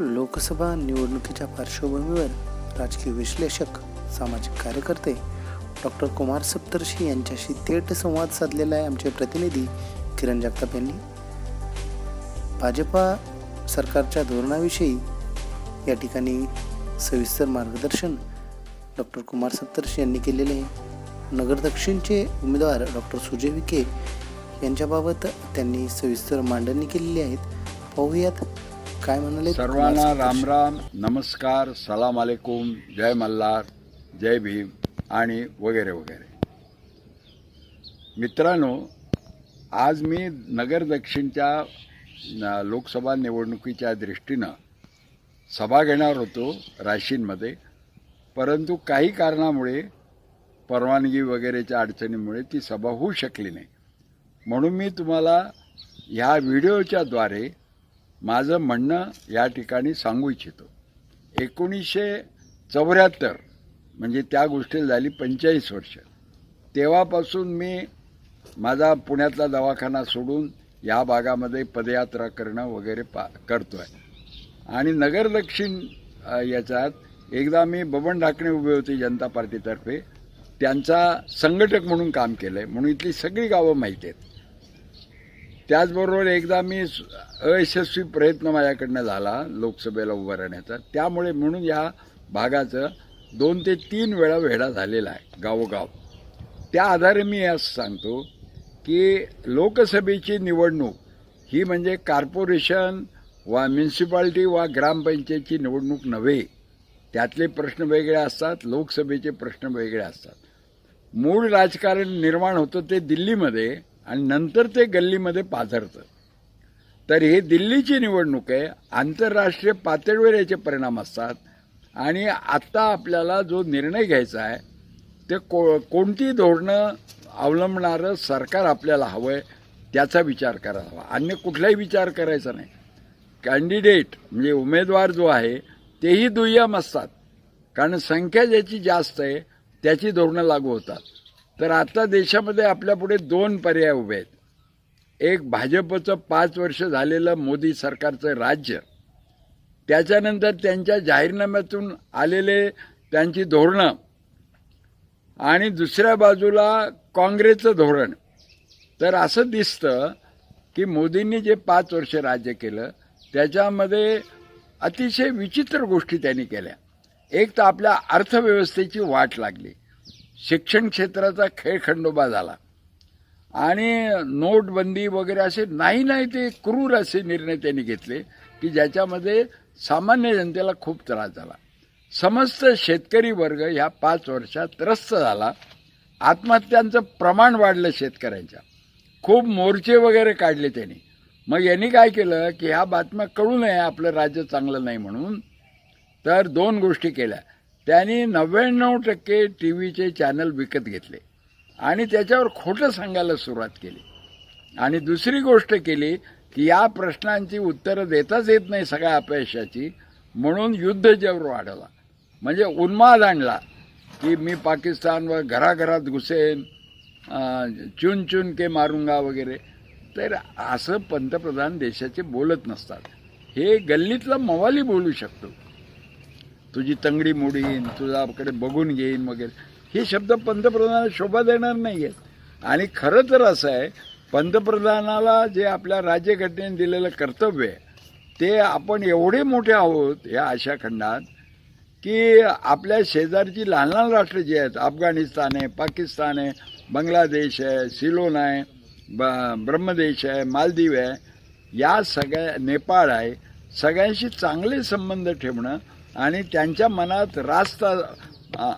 लोकसभा निवडणुकीच्या पार्श्वभूमीवर राजकीय विश्लेषक सामाजिक कार्यकर्ते डॉक्टर कुमार सप्तर्षी यांच्याशी थेट संवाद साधलेला आहे आमचे प्रतिनिधी किरण जगताप यांनी. भाजपा सरकारच्या धोरणाविषयी या ठिकाणी सविस्तर मार्गदर्शन डॉक्टर कुमार सप्तर्षी यांनी केलेले आहे. नगर दक्षिणचे उमेदवार डॉक्टर सुजय विखे यांच्याबाबत त्यांनी सविस्तर मांडणी केलेली आहेत. पाहूयात काय म्हणाले? सर्वांना राम राम नमस्कार सलाम अलैकुम जय मल्हार जय भीम आणि वगैरे वगैरे. मित्रांनो आज मी नगर दक्षिणच्या लोकसभा निवडणुकीच्या दृष्टीनं सभा घेणार होतो राशींमध्ये परंतु काही कारणामुळे परवानगी वगैरेच्या अडचणीमुळे ती सभा होऊ शकली नाही. म्हणून मी तुम्हाला ह्या व्हिडिओच्याद्वारे माझं म्हणणं या ठिकाणी सांगू इच्छितो. एकोणीसशे चौऱ्याहत्तर म्हणजे त्या गोष्टीला झाली पंचेचाळीस वर्ष. तेव्हापासून मी माझा पुण्यातला दवाखाना सोडून या भागामध्ये पदयात्रा करणं वगैरे पा करतो आहे आणि नगर दक्षिण याच्यात एकदा मी बबन ढाकणे उभे होते जनता पार्टीतर्फे. त्यांचा संघटक म्हणून काम केलं आहे म्हणून इथली सगळी गावं माहिती आहेत. त्याचबरोबर एकदा मी अयशस्वी प्रयत्न माझ्याकडनं झाला लोकसभेला उभं राहण्याचा. त्यामुळे म्हणून या भागाचं दोन ते तीन वेळा वेढा झालेला आहे गावोगाव. त्या आधारे मी असं सांगतो की लोकसभेची निवडणूक ही म्हणजे कॉर्पोरेशन वा म्युन्सिपाल्टी वा ग्रामपंचायतची निवडणूक नव्हे. त्यातले प्रश्न वेगळे असतात लोकसभेचे प्रश्न वेगळे असतात. मूळ राजकारण निर्माण होतं ते दिल्लीमध्ये आणि नंतर ते गल्लीमध्ये पाझरतं तर हे दिल्लीची निवडणूक आहे आंतरराष्ट्रीय पातळीवर याचे परिणाम असतात. आणि आत्ता आपल्याला जो निर्णय घ्यायचा आहे ते को कोणती धोरणं अवलंबणारं सरकार आपल्याला हवं आहे त्याचा विचार करायला हवा. अन्य कुठलाही विचार करायचा नाही. कॅन्डिडेट म्हणजे उमेदवार जो आहे तेही दुय्यम असतात. कारण संख्या ज्याची जास्त आहे त्याची धोरणं लागू होतात. तर आता देशामध्ये आपल्यापुढे दोन पर्याय उभे आहेत. एक भाजपचं पाच वर्ष झालेलं मोदी सरकारचं राज्य. त्याच्यानंतर त्यांच्या जाहीरनाम्यातून आलेले त्यांची धोरणं. आणि दुसऱ्या बाजूला काँग्रेसचं धोरण. तर असं दिसतं की मोदींनी जे पाच वर्ष राज्य केलं त्याच्यामध्ये अतिशय विचित्र गोष्टी त्यांनी केल्या. एक तर आपल्या अर्थव्यवस्थेची वाट लागली. शिक्षण क्षेत्राचा खेळखंडोबा झाला. आणि नोटबंदी वगैरे असे नाही नाही ते क्रूर असे निर्णय त्यांनी घेतले की ज्याच्यामध्ये सामान्य जनतेला खूप त्रास झाला. समस्त शेतकरी वर्ग ह्या पाच वर्षात त्रस्त झाला. आत्महत्यांचं प्रमाण वाढलं शेतकऱ्यांच्या. खूप मोर्चे वगैरे काढले त्यांनी. मग यांनी काय केलं की ह्या बातम्या कळू नये आपलं राज्य चांगलं नाही म्हणून. तर दोन गोष्टी केल्या. त्यांनी नव्याण्णव टक्के टी व्हीचे चॅनल विकत घेतले आणि त्याच्यावर खोटं सांगायला सुरुवात केली. आणि दुसरी गोष्ट केली की या प्रश्नांची उत्तरं देताच येत नाही सगळ्या अपयशाची. म्हणून युद्ध जवळ वाढवला. म्हणजे उन्माद आणला की मी पाकिस्तानवर घराघरात घुसेन चुन चुन के मारुंगा वगैरे. तर असं पंतप्रधान देशाचे बोलत नसतात. हे गल्लीतला मवाली बोलू शकतो. तुझी तंगडी मोडीन तुझ्याकडे बघून घेईन वगैरे. हे शब्द पंतप्रधानाला शोभा देणार नाही आहेत आणि खरं तर असं आहे पंतप्रधानाला जे आपल्या राज्यघटनेने दिलेलं कर्तव्य आहे ते आपण एवढे मोठे आहोत या आशा खंडात की आपल्या शेजारची लहान लहान राष्ट्र जी आहेत अफगाणिस्तान आहे पाकिस्तान आहे बांगलादेश आहे सिलोन आहे ब ब्रह्मदेश आहे मालदीव आहे या सगळ्या नेपाळ आहे सगळ्यांशी चांगले संबंध ठेवणं आणि त्यांच्या मनात रास्त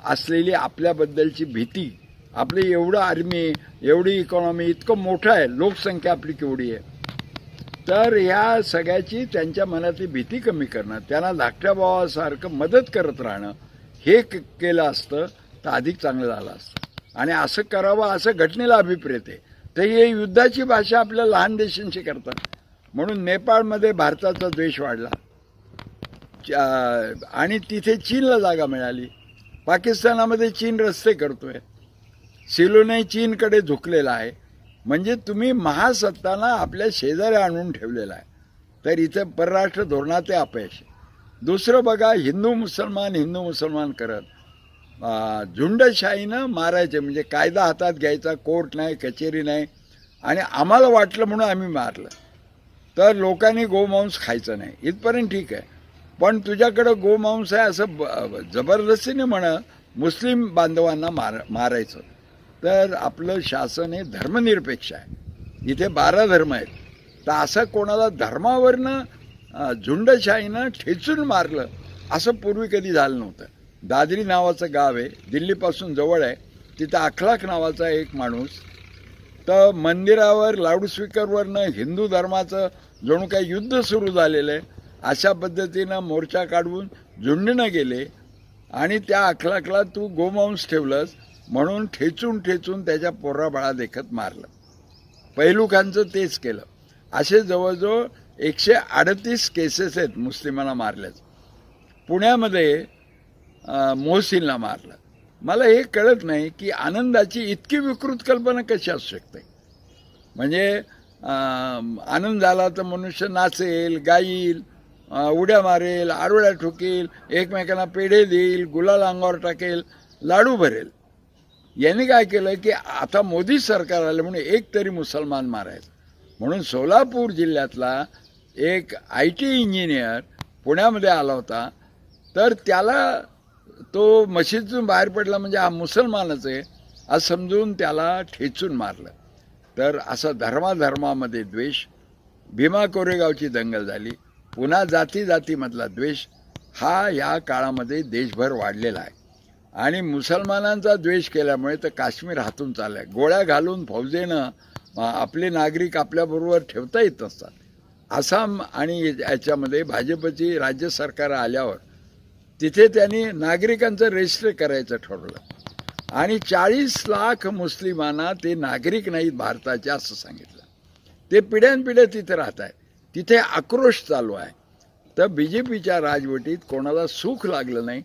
असलेली आपल्याबद्दलची भीती. आपली एवढं आर्मी एवढी इकॉनॉमी इतकं मोठं आहे लोकसंख्या आपली केवढी आहे. तर ह्या सगळ्याची त्यांच्या मनातली भीती कमी करणं त्यांना धाकट्या भावासारखं मदत करत राहणं हे क- केलं असतं तर अधिक चांगलं झालं असतं. आणि असं करावं असं घटनेला अभिप्रेत आहे. तर हे युद्धाची भाषा आपल्या लहान देशांशी करतात. म्हणून नेपाळमध्ये भारताचा द्वेष वाढला. आणि तिथे चीनला जागा मिळाली. पाकिस्तानामध्ये चीन रस्ते करतोय. सिलोने चीनकडे झुकलेला आहे. म्हणजे तुम्ही महासत्ताना आपल्या शेजारी आणून ठेवलेला आहे. तर इथं परराष्ट्र धोरणाचे अपयश. दुसरं बघा हिंदू मुसलमान हिंदू मुसलमान करत. झुंडशाहीनं मारायचे म्हणजे कायदा हातात घ्यायचा कोर्ट नाही कचेरी नाही. आणि आम्हाला वाटलं म्हणून आम्ही मारलं. तर लोकांनी गोमांस खायचं नाही. इथपर्यंत ठीक आहे. पण तुझ्याकडं गोमांस आहे असं ब- जबरदस्तीने म्हण मुस्लिम बांधवांना मार मारायचं. तर आपलं शासन हे धर्मनिरपेक्ष आहे. इथे बारा धर्म आहेत. तर असं कोणाला धर्मावरनं झुंडशाहीनं ठेचून मारलं असं पूर्वी कधी झालं नव्हतं. दादरी नावाचं गाव आहे दिल्लीपासून जवळ आहे. तिथं अखलाक नावाचा एक माणूस. तर मंदिरावर लाऊडस्पीकरवरनं हिंदू धर्माचं जणू काही युद्ध सुरू झालेलं आहे. अशा पद्धतीनं मोर्चा काढवून झुंडणं गेले आणि त्या अखलाकला तू गोमांस ठेवलंस म्हणून ठेचून ठेचून त्याच्या पोराबाळा देखत मारलं. पैलुखांचं तेच केलं. असे जवळजवळ एकशे अडतीस केसेस आहेत मुस्लिमांना मारल्याचं पुण्यामध्ये मोहसिनला मारलं. मला हे कळत नाही की आनंदाची इतकी विकृत कल्पना कशी असू शकते? म्हणजे आनंद झाला तर मनुष्य नाचेल गाईल उड्या मारेल आरोळ्या ठोकेल एकमेकांना पेढे देईल गुलाल अंगावर टाकेल लाडू भरेल. यांनी काय केलं की आता मोदी सरकार आलं म्हणून एक तरी मुसलमान मारायचं म्हणून सोलापूर जिल्ह्यातला एक आय टी इंजिनियर पुण्यामध्ये आला होता. तर त्याला तो मशीदतून बाहेर पडला म्हणजे हा मुसलमानच आहे असं समजून त्याला ठेचून मारलं. तर असं धर्माधर्मामध्ये द्वेष भीमा कोरेगावची दंगल झाली. पुन्हा जाती जातीमधला द्वेष हा या काळामध्ये देशभर वाढलेला आहे. आणि मुसलमानांचा द्वेष केल्यामुळे तर काश्मीर हातून चाललाय. गोळ्या घालून फौजेनं आपले नागरिक आपल्याबरोबर ठेवता येत नसतात. आसाम आणि याच्यामध्ये भाजपची राज्य सरकार आल्यावर तिथे त्यांनी नागरिकांचं रजिस्टर करायचं ठरवलं. आणि चाळीस लाख मुस्लिमांना ते नागरिक नाहीत भारताचे असं सांगितलं. ते पिढ्यानपिढ्या तिथे राहत आहे तिथे आक्रोश चालू आहे. तर बी जे पीच्या राजवटीत कोणाला सुख लागलं नाही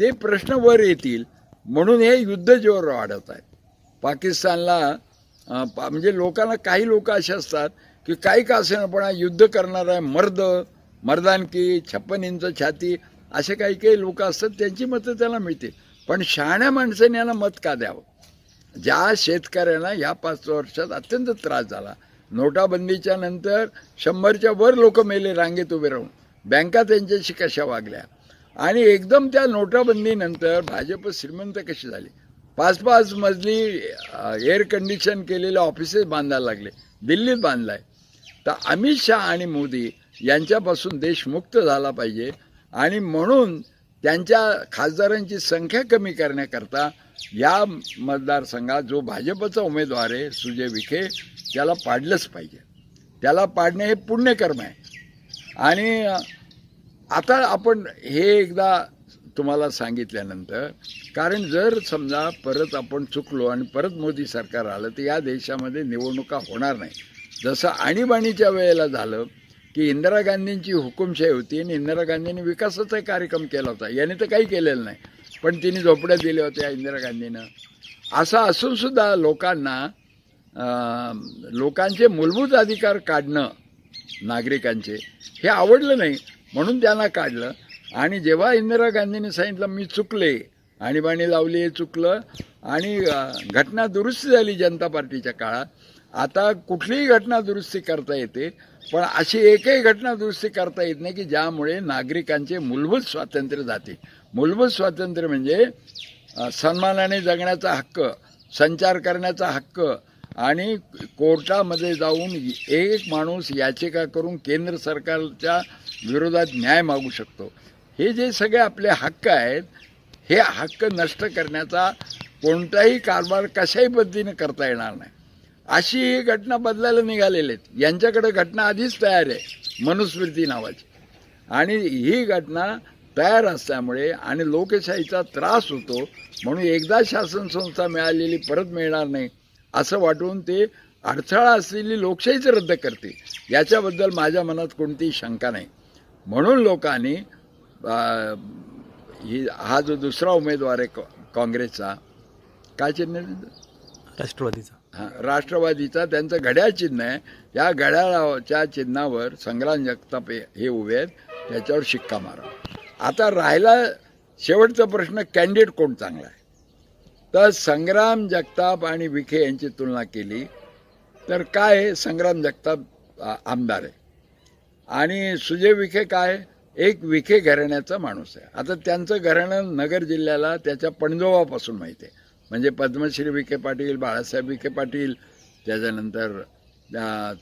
ते प्रश्न वर येतील. म्हणून हे युद्ध जोर वाढत आहे. पाकिस्तानला पा- म्हणजे लोकांना काही लोक असे असतात की काही का असेनपणा युद्ध करणार आहे मर्द मर्दानकी छप्पन इंच छाती असे काही काही लोक असतात त्यांची मतं त्याला मिळतील. पण शहाण्या माणसाने यांना मत का द्यावं? ज्या शेतकऱ्यांना ह्या पाच वर्षात अत्यंत त्रास झाला नोटाबंदीच्या नंतर शंभरच्या वर लोक मेले रांगेत उभे राहून. बँका त्यांच्याशी कशा वागल्या? आणि एकदम त्या नोटाबंदीनंतर भाजप श्रीमंत कशी झाली? पाच पाच मजली एअर कंडिशन केलेले ऑफिसेस बांधायला लागले दिल्लीत बांधलाय. तर अमित शहा आणि मोदी यांच्यापासून देश मुक्त झाला पाहिजे आणि म्हणून त्यांच्या खासदारांची संख्या कमी करण्याकरता या मतदारसंघात जो भाजपचा उमेदवार आहे सुजय विखे त्याला पाडलंच पाहिजे. त्याला पाडणे हे पुण्यकर्म आहे. आणि आता आपण हे एकदा तुम्हाला सांगितल्यानंतर कारण जर समजा परत आपण चुकलो आणि परत मोदी सरकार आलं तर या देशामध्ये निवडणुका होणार नाही. जसं आणीबाणीच्या वेळेला झालं की इंदिरा गांधींची हुकुमशाही होती आणि इंदिरा गांधींनी विकासाचा कार्यक्रम केला होता. याने तर काही केलेलं नाही. पण तिने झोपड्या दिल्या होत्या इंदिरा गांधीनं. असं असूनसुद्धा लोकांना लोकांचे मूलभूत अधिकार काढणं नागरिकांचे हे आवडलं नाही. म्हणून त्यांना काढलं. आणि जेव्हा इंदिरा गांधींनी सांगितलं मी चुकले. आणीबाणी लावली हे चुकलं. आणि घटना दुरुस्ती झाली जनता पार्टीच्या काळात. आता कुठलीही घटना दुरुस्ती करता येते. पण अशी एकही घटना दुरुस्ती करता येत नाही की ज्यामुळे नागरिकांचे मूलभूत स्वातंत्र्य जाते. मूलभूत स्वातंत्र्य म्हणजे सन्मानाने जगण्याचा हक्क संचार करण्याचा हक्क आणि कोर्टामध्ये जाऊन एक माणूस याचिका करून केंद्र सरकारच्या विरोधात न्याय मागू शकतो. हे जे सगळे आपले हक्क आहेत हे हक्क नष्ट करण्याचा कोणताही कारभार कशाही पद्धतीने करता येणार नाही. अशी ही घटना बदलायला निघालेले आहेत. यांच्याकडे घटना आधीच तयार आहे मनुस्मृती नावाची. आणि ही घटना तयार असल्यामुळे आणि लोकशाहीचा त्रास होतो म्हणून एकदा शासन संस्था मिळालेली परत मिळणार नाही असं वाटून ते अडथळा असलेली लोकशाहीच रद्द करते. याच्याबद्दल माझ्या मनात कोणतीही शंका नाही. म्हणून लोकांनी ही हा जो दुसरा उमेदवार आहे कॉ- काँग्रेसचा काय चिन्ह राष्ट्रवादीचा. राष्ट्रवादीचा त्यांचं घड्याळ चिन्ह आहे. या घड्याळाच्या चिन्हावर संग्राम जगताप हे उभे आहेत. त्याच्यावर शिक्का मारा. आता राहिला शेवटचा प्रश्न कॅन्डिडेट कोण चांगला आहे? तर संग्राम जगताप आणि विखे यांची तुलना केली तर काय संग्राम जगताप आमदार आहे. आणि सुजय विखे काय? एक विखे घराण्याचा माणूस आहे. आता त्यांचं घराणं नगर जिल्ह्याला त्याच्या पणजोबापासून माहिती आहे. म्हणजे पद्मश्री विखे पाटील बाळासाहेब विखे पाटील त्याच्यानंतर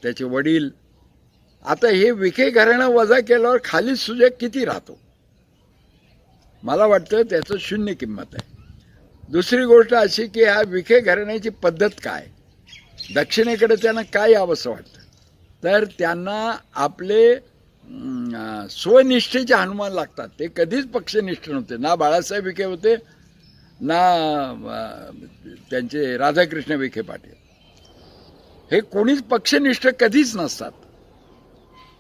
त्याचे वडील. आता हे विखे घराणं वजा केल्यावर खाली सुजय किती राहतो? मला वाटतं त्याचं शून्य किंमत आहे. दुसरी गोष्ट अशी की ह्या विखे घराण्याची पद्धत काय? दक्षिणेकडे त्यांना काय यावंसं वाटतं? तर त्यांना आपले स्वनिष्ठेचे हनुमान लागतात. ते कधीच पक्षनिष्ठ नव्हते. ना बाळासाहेब विखे होते ना त्यांचे राधाकृष्ण विखे पाटील. हे कोणीच पक्षनिष्ठ कधीच नसतात.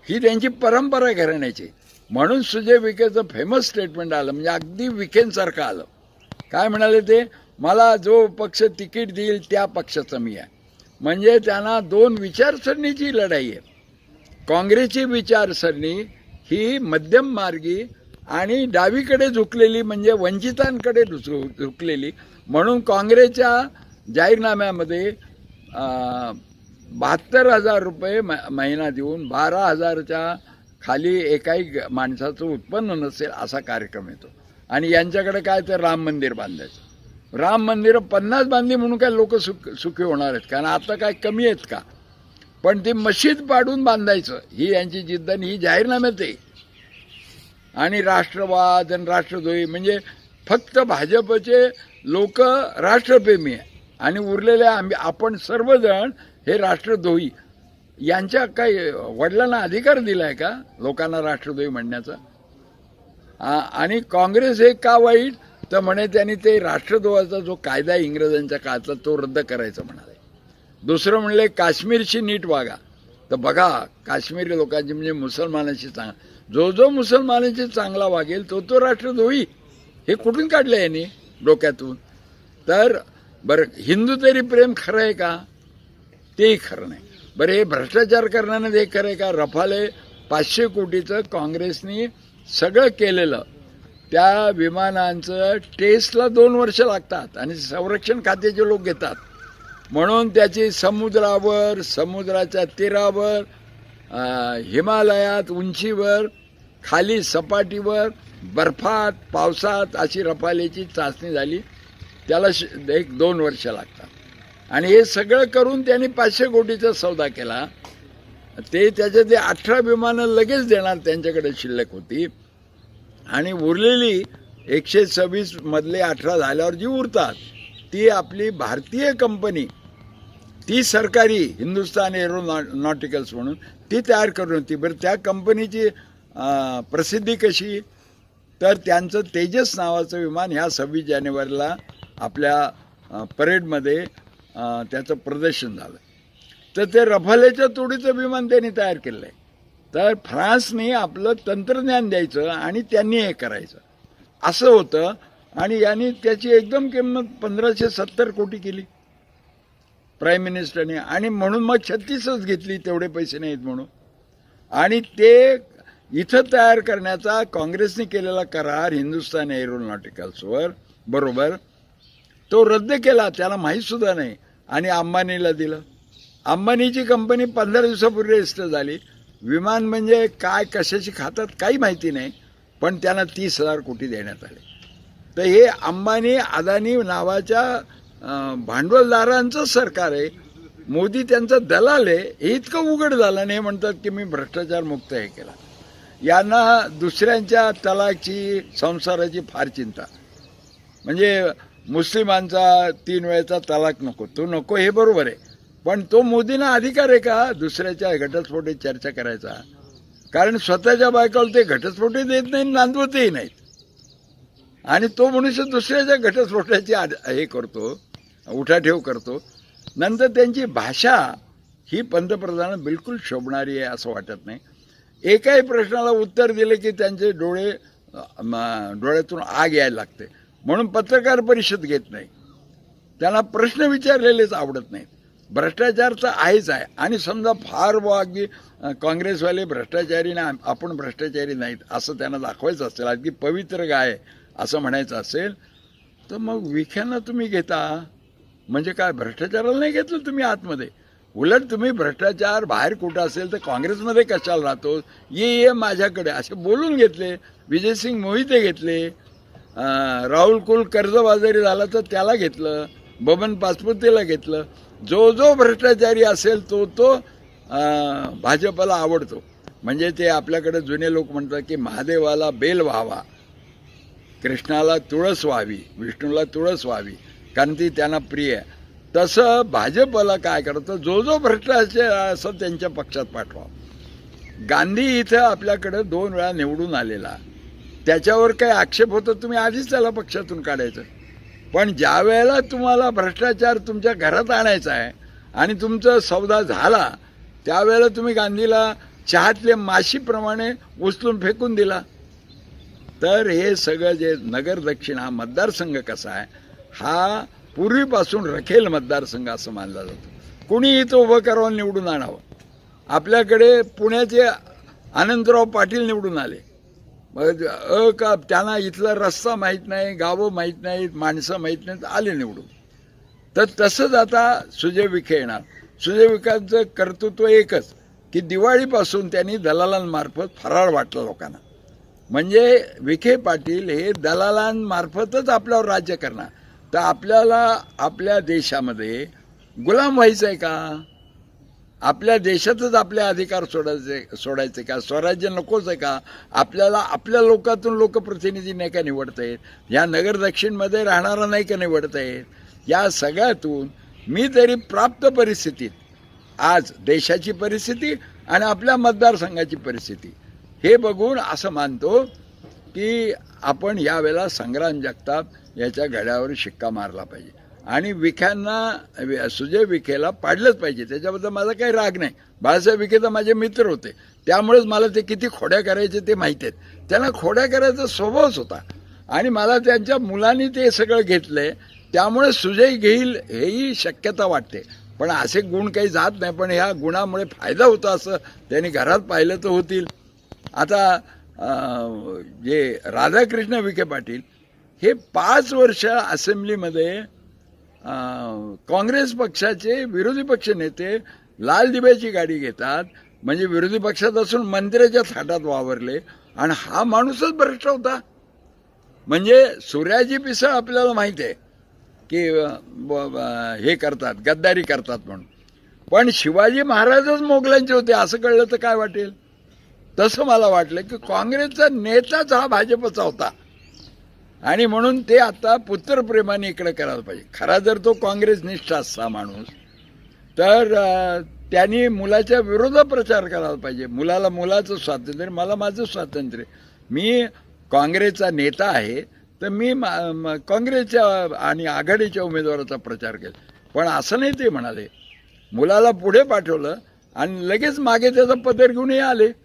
ही त्यांची परंपरा घराण्याची. म्हणून सुजय विखेचं फेमस स्टेटमेंट आलं म्हणजे अगदी विखेंसारखं आलं. काय म्हणाले ते? मला जो पक्ष तिकीट देईल त्या पक्षाचं मी आहे. म्हणजे त्यांना दोन विचारसरणीची लढाई आहे. काँग्रेसची विचारसरणी ही मध्यम मार्गी आणि डावीकडे झुकलेली म्हणजे वंचितांकडे झु- झुकलेली. म्हणून काँग्रेसच्या जाहीरनाम्यामध्ये बहात्तर हजार रुपये म महिना देऊन बारा हजारच्या खाली एकाही ग- माणसाचं उत्पन्न नसेल असा कार्यक्रम येतो. आणि यांच्याकडे काय तर राम मंदिर बांधायचं. राम मंदिरं पन्नास बांधली म्हणून काय लोक सुख सुखी होणार आहेत कारण आता काय कमी आहेत का? पण ती मशीद पाडून बांधायचं ही यांची जिद्द आणि ही जाहीरनाम्यात आहे. आणि राष्ट्रवाद आणि राष्ट्रद्रोही म्हणजे फक्त भाजपचे लोक राष्ट्रप्रेमी आहे. आणि उरलेले आम्ही आपण सर्वजण हे राष्ट्रद्रोही. यांच्या काही वडिलांना अधिकार दिलाय का लोकांना राष्ट्रद्रोही म्हणण्याचा? आणि काँग्रेस हे का वाईट? तर म्हणे त्यांनी ते राष्ट्रद्रोहाचा जो कायदा इंग्रजांच्या काळाचा तो रद्द करायचा म्हणाले. दुसरं म्हणले काश्मीरशी नीट वागा. तर बघा काश्मीरी लोकांची म्हणजे मुसलमानाशी सांगा. जो जो मुसलमानांचे चांगला वागेल तो तो राष्ट्रद्रोही. हे कुठून काढलं यांनी? डोक्यातून. तर बरं हिंदू तरी प्रेम खरं आहे का? तेही खरं नाही. बरं हे भ्रष्टाचार करण्यानं हे खरं आहे का? रफाले पाचशे कोटीचं काँग्रेसनी सगळं केलेलं. त्या विमानांचं टेस्टला दोन वर्ष लागतात आणि संरक्षण खात्याचे लोक घेतात. म्हणून त्याची समुद्रावर समुद्राच्या तीरावर हिमालयात उंचीवर खाली सपाटीवर बर्फात पावसात अशी रफालेची चाचणी झाली. त्याला श- एक दोन वर्ष लागतात. आणि हे सगळं करून त्यांनी पाचशे कोटीचा सौदा केला. ते त्याचे ते अठरा विमानं लगेच देणार त्यांच्याकडे शिल्लक होती. आणि उरलेली एकशे सव्वीसमधले अठरा झाल्यावर जी उरतात ती आपली भारतीय कंपनी ती सरकारी हिंदुस्तान एरो नॉटिकल्स म्हणून ती तयार करून होती. बरं त्या कंपनीची प्रसिद्धी कशी? तर त्यांचं तेजस नावाचं विमान ह्या सव्वीस जानेवारीला आपल्या परेडमध्ये त्याचं प्रदर्शन झालं. तर ते रफालेच्या तोडीचं विमान त्यांनी तयार केलं आहे तर फ्रान्सने आपलं तंत्रज्ञान द्यायचं आणि त्यांनी हे करायचं. असं होतं आणि यांनी त्याची एकदम किंमत पंधराशे सत्तर कोटी केली. प्राईम मिनिस्टरने आणि म्हणून मग छत्तीसच घेतली तेवढे पैसे नाहीत म्हणून. आणि ते इथं तयार करण्याचा काँग्रेसने केलेला करार हिंदुस्तान एरोनॉटिकल्सवर बरोबर. तो रद्द केला त्याला माहीतसुद्धा नाही. आणि अंबानीला दिलं. अंबानीची कंपनी पंधरा दिवसापूर्वी रजिस्टर झाली. विमान म्हणजे काय कशाची खातात काही माहिती नाही पण त्यांना तीस हजार कोटी देण्यात आले. तर हे अंबानी अदानी नावाच्या भांडवलदारांचं सरकार आहे मोदी त्यांचा दलाल आहे हे इतकं उघड झालं नाही म्हणतात की मी भ्रष्टाचार मुक्त हे केला. यांना दुसऱ्यांच्या तलाकची संसाराची फार चिंता. म्हणजे मुस्लिमांचा तीन वेळेचा तलाक नको तो नको हे बरोबर आहे. पण तो मोदींना अधिकार आहे का दुसऱ्याच्या घटस्फोटीत चर्चा करायचा? कारण स्वतःच्या बायकाला ते घटस्फोटी देत नाही नांदवतही नाहीत. आणि तो मनुष्य दुसऱ्याच्या घटस्फोटाची हे करतो. उठाठेव करतो. नंतर त्यांची भाषा ही पंतप्रधान बिलकुल शोभणारी आहे असं वाटत नाही. एकाही प्रश्नाला उत्तर दिले की त्यांचे डोळे डोळ्यातून आग यायला लागते. म्हणून पत्रकार परिषद घेत नाही. त्यांना प्रश्न विचारलेलेच आवडत नाहीत. भ्रष्टाचार तर आहेच आहे. आणि समजा फार बुवा अगदी काँग्रेसवाले भ्रष्टाचारी ना आपण भ्रष्टाचारी नाहीत असं त्यांना दाखवायचं असेल अगदी पवित्र गाय असं म्हणायचं असेल तर मग विख्यांना तुम्ही घेता. म्हणजे काय भ्रष्टाचाराला नाही घेतलं तुम्ही आतमध्ये? उलट तुम्ही भ्रष्टाचार बाहेर कुठं असेल तर काँग्रेसमध्ये कशाला राहतो? ये ये माझ्याकडे. असे बोलून घेतले विजयसिंग मोहिते घेतले राहुल कुल कर्जबाजारी झाला तर त्याला घेतलं बबन पासपुतेला घेतलं. जो जो भ्रष्टाचारी असेल तो तो भाजपला आवडतो. म्हणजे ते आपल्याकडे जुने लोक म्हणतात की महादेवाला बेल व्हावा कृष्णाला तुळस व्हावी विष्णूला तुळस व्हावी. कारण ती त्यांना प्रिय आहे. तसं भाजपला काय करतं जो जो भ्रष्टाचार असं त्यांच्या पक्षात पाठवा. गांधी इथं आपल्याकडं दोन वेळा निवडून आलेला. त्याच्यावर काही आक्षेप होतं? तुम्ही आधीच त्याला पक्षातून काढायचं. पण ज्या वेळेला तुम्हाला भ्रष्टाचार तुमच्या घरात आणायचा आहे आणि तुमचा सौदा झाला त्यावेळेला तुम्ही गांधीला चहातले माशीप्रमाणे उचलून फेकून दिला. तर हे सगळं जे नगर दक्षिण हा मतदारसंघ कसा आहे हा पूर्वीपासून रखेल मतदारसंघ असं मानला जातो. कुणीही तो उभं करावं निवडून आणावं. आपल्याकडे पुण्याचे आनंदराव पाटील निवडून आले. मग अ का त्यांना इथला रस्ता माहीत नाही गावं माहीत नाहीत माणसं माहीत नाहीत आले निवडून. तर तसंच आता सुजय विखे येणार. सुजय विखेचं कर्तृत्व एकच की दिवाळीपासून त्यांनी दलालांमार्फत फराळ वाटला लोकांना. म्हणजे विखे पाटील हे दलालांमार्फतच आपल्यावर राज्य करणार. तर आपल्याला आपल्या देशामध्ये गुलाम व्हायचं आहे का? आपल्या देशातच आपले अधिकार सोडायचे सोडायचे का? स्वराज्य नकोच आहे का? आपल्याला आपल्या लोकातून लोकप्रतिनिधी नाही का निवडता येत या नगर दक्षिणमध्ये राहणारा नाही का निवडता येत या सगळ्यातून मी तरी प्राप्त परिस्थितीत आज देशाची परिस्थिती आणि आपल्या मतदारसंघाची परिस्थिती हे बघून असं मानतो की आपण यावेळेला संग्राम जगताप याच्या घड्यावर शिक्का मारला पाहिजे. आणि विख्यांना सुजय विखेला पाडलंच पाहिजे. त्याच्याबद्दल माझा काही राग नाही. बाळासाहेब विखे तर माझे मित्र होते. त्यामुळेच मला ते किती खोड्या करायचे ते माहिती आहेत. त्यांना खोड्या करायचा स्वभावच होता. आणि मला त्यांच्या मुलांनी ते सगळं घेतलंय. त्यामुळे सुजय घेईल हेही शक्यता वाटते. पण असे गुण काही जात नाही. पण ह्या गुणामुळे फायदा होतो असं त्यांनी घरात पाहिलं तर होतील. आता जे राधाकृष्ण विखे पाटील हे पाच वर्ष असेंब्लीमध्ये काँग्रेस पक्षाचे विरोधी पक्ष नेते लाल दिब्याची गाडी घेतात म्हणजे विरोधी पक्षात असून मंदिराच्या थाटात वावरले आणि हा माणूसच भ्रष्ट होता. म्हणजे सूर्याची पिसळ आपल्याला माहिती आहे की ब- हे करतात गद्दारी करतात म्हणून. पण शिवाजी महाराजच मोगलांचे होते असं कळलं तर काय वाटेल? तसं मला वाटलं की काँग्रेसचा नेताच हा भाजपचा होता. आणि म्हणून ते आता पुत्रप्रेमाने इकडे करायला पाहिजे. खरा जर तो काँग्रेसनिष्ठ असता माणूस तर त्यांनी मुलाच्या विरोधात प्रचार करायला पाहिजे. मुलाला मुलाचं स्वातंत्र्य मला माझं स्वातंत्र्य. मी काँग्रेसचा नेता आहे तर मी मा- काँग्रेसच्या आणि आघाडीच्या उमेदवाराचा प्रचार केला. पण असं नाही ते म्हणाले. मुलाला पुढे पाठवलं आणि लगेच मागे त्याचा पदर घेऊनही आले.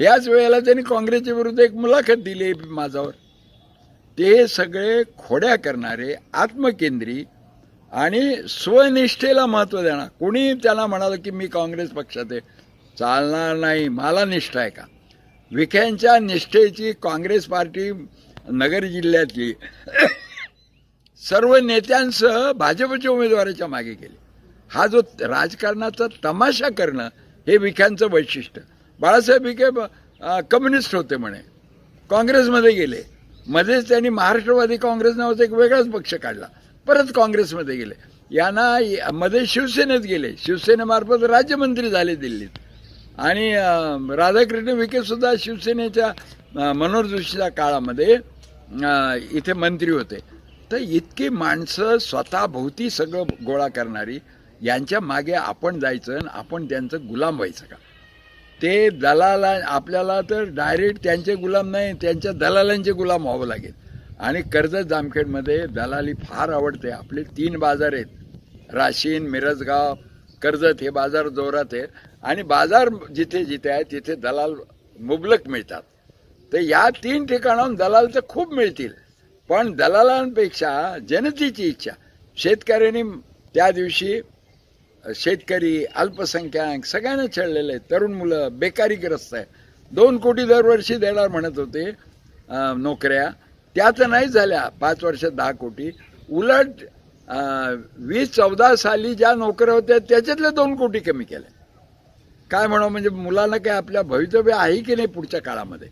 याच वेळेला त्यांनी काँग्रेसच्या विरुद्ध एक मुलाखत दिली माझावर ते सगळे खोड्या करणारे आत्मकेंद्री आणि स्वनिष्ठेला महत्त्व देणार. कोणी त्याला म्हणालं की मी काँग्रेस पक्षात आहे चालणार नाही मला निष्ठा आहे का? विखेंच्या निष्ठेची काँग्रेस पार्टी नगर जिल्ह्यातली सर्व नेत्यांसह भाजपच्या उमेदवाराच्या मागे गेली. हा जो राजकारणाचा तमाशा करणं हे विख्यांचं वैशिष्ट्य. बाळासाहेब विखे कम्युनिस्ट होते म्हणे. काँग्रेसमध्ये गेले. मध्येच त्यांनी महाराष्ट्रवादी काँग्रेस नावाचा एक वेगळाच पक्ष काढला. परत काँग्रेसमध्ये गेले. यांना मध्ये शिवसेनेत गेले. शिवसेनेमार्फत राज्यमंत्री झाले दिल्लीत. आणि राधाकृष्ण विखेसुद्धा शिवसेनेच्या मनोहर जोशीच्या काळामध्ये इथे मंत्री होते. तर इतकी माणसं स्वतःभोवती सगळं गोळा करणारी यांच्या मागे आपण जायचं आणि आपण त्यांचं गुलाम व्हायचं का? ते दलाला आपल्याला तर डायरेक्ट त्यांचे गुलाम नाही त्यांच्या दलालांचे गुलाम व्हावं लागेल. आणि कर्जत जामखेडमध्ये दलाली फार आवडते. आपले तीन बाजार आहेत. राशीन मिरजगाव कर्जत हे बाजार जोरात आहेत. आणि बाजार जिथे जिथे आहे तिथे दलाल मुबलक मिळतात. तर या तीन ठिकाणाहून दलाल तर खूप मिळतील. पण दलालांपेक्षा जनतेची इच्छा. शेतकऱ्यांनी त्या दिवशी शेतकरी अल्पसंख्याक सगळ्यांना छळलेलं आहे तरुण मुलं बेकारीग्रस्त आहे दोन कोटी दरवर्षी देणार म्हणत होते नोकऱ्या. त्या तर नाही झाल्या पाच वर्षात दहा कोटी. उलट वीस चौदा साली ज्या नोकऱ्या होत्या त्याच्यातल्या दोन कोटी कमी केल्या काय म्हणावं म्हणजे मुलांना काय आपल्या भवितव्य आहे की नाही पुढच्या काळामध्ये?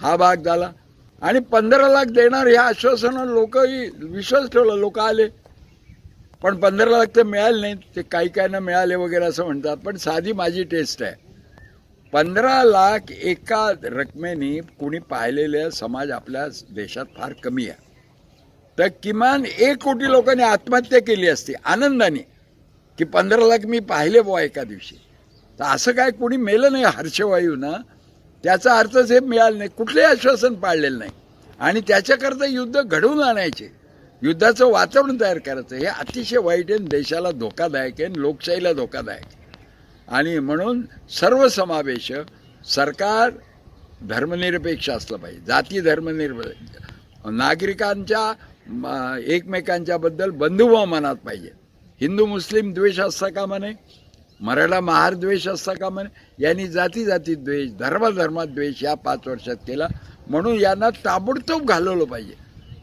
हा भाग झाला. आणि पंधरा लाख देणार ह्या आश्वासनावर लोकही विश्वास ठेवला लोक आले. पण पंधरा लाख तर मिळाले नाहीत ते काही काहींना मिळाले वगैरे असं म्हणतात. पण साधी माझी टेस्ट आहे. पंधरा लाख एका रकमेने कुणी पाहिलेलं समाज आपल्या देशात फार कमी आहे. तर किमान एक कोटी लोकांनी आत्महत्या केली असती आनंदाने की पंधरा लाख मी पाहिले बुवा एका दिवशी. तर असं काय कोणी मेलं नाही हर्षवायूनं त्याचा अर्थच हे मिळालं नाही. कुठलंही आश्वासन पाळलेलं नाही. आणि त्याच्याकरता युद्ध घडवून आणायचे. युद्धाचं वातावरण तयार करायचं. हे अतिशय वाईट आहे आणि देशाला धोकादायक आहे आणि लोकशाहीला धोकादायक आणि म्हणून सर्वसमावेशक सरकार धर्मनिरपेक्ष असलं पाहिजे. जाती धर्मनिरपेक्ष. नागरिकांच्या म, बंधुभाव मनात पाहिजे. हिंदू मुस्लिम द्वेष असता का म्हणे मराठा महार द्वेष असता का म्हणे यांनी जाती जाती द्वेष धर्माधर्मात द्वेष या पाच वर्षात केला. म्हणून यांना ताबडतोब घालवलं पाहिजे.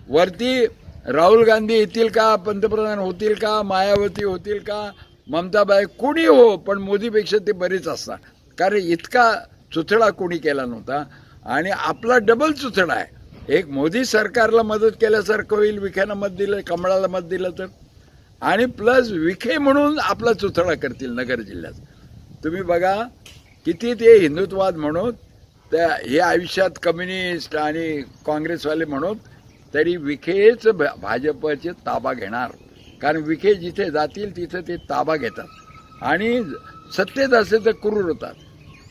वरती राहुल गांधी येतील का? पंतप्रधान होतील का? मायावती होतील का? ममताबाई कोणी हो पण मोदीपेक्षा ते बरेच असतात. कारण इतका चुथडा कोणी केला नव्हता. आणि आपला डबल चुथडा आहे. एक मोदी सरकारला मदत केल्यासारखं होईल विखेनं मत दिलं कमळाला मत दिलं तर. आणि प्लस विखे म्हणून आपला चुथडा करतील नगर जिल्ह्यात. तुम्ही बघा किती ते हिंदुत्ववाद म्हणून त्या हे आयुष्यात कम्युनिस्ट आणि काँग्रेसवाले म्हणून तरी विखेच भ- भाजपचे ताबा घेणार. कारण विखे जिथे जातील तिथे ते ताबा घेतात. आणि सत्तेत असले तर क्रूर होतात.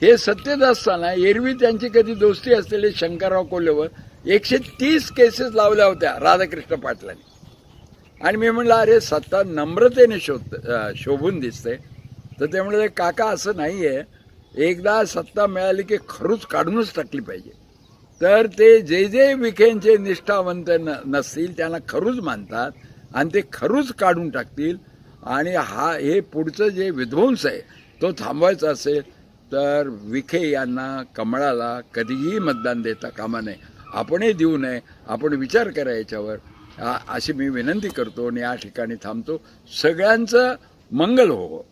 हे सत्तेत असताना एरवी त्यांची कधी दोस्ती असलेले शंकरराव कोल्हेवर एकशे तीस केसेस लावल्या होत्या राधाकृष्ण पाटलांनी. आणि मी म्हणलं अरे सत्ता नम्रतेने शोध शोभून दिसते. तर ते म्हणले काका असं नाही आहे एकदा सत्ता मिळाली की खरूच काढूनच टाकली पाहिजे. तर ते जे जे विखेंचे निष्ठावंत न नसतील त्यांना खरूच मानतात आणि ते खरूच काढून टाकतील. आणि हा हे पुढचं जे विध्वंस आहे तो थांबवायचा असेल तर विखे यांना कमळाला कधीही मतदान देता कामा नये. आपणही देऊ नये. आपण विचार करा याच्यावर. अशी मी विनंती करतो आणि या ठिकाणी थांबतो. सगळ्यांचं मंगल हो.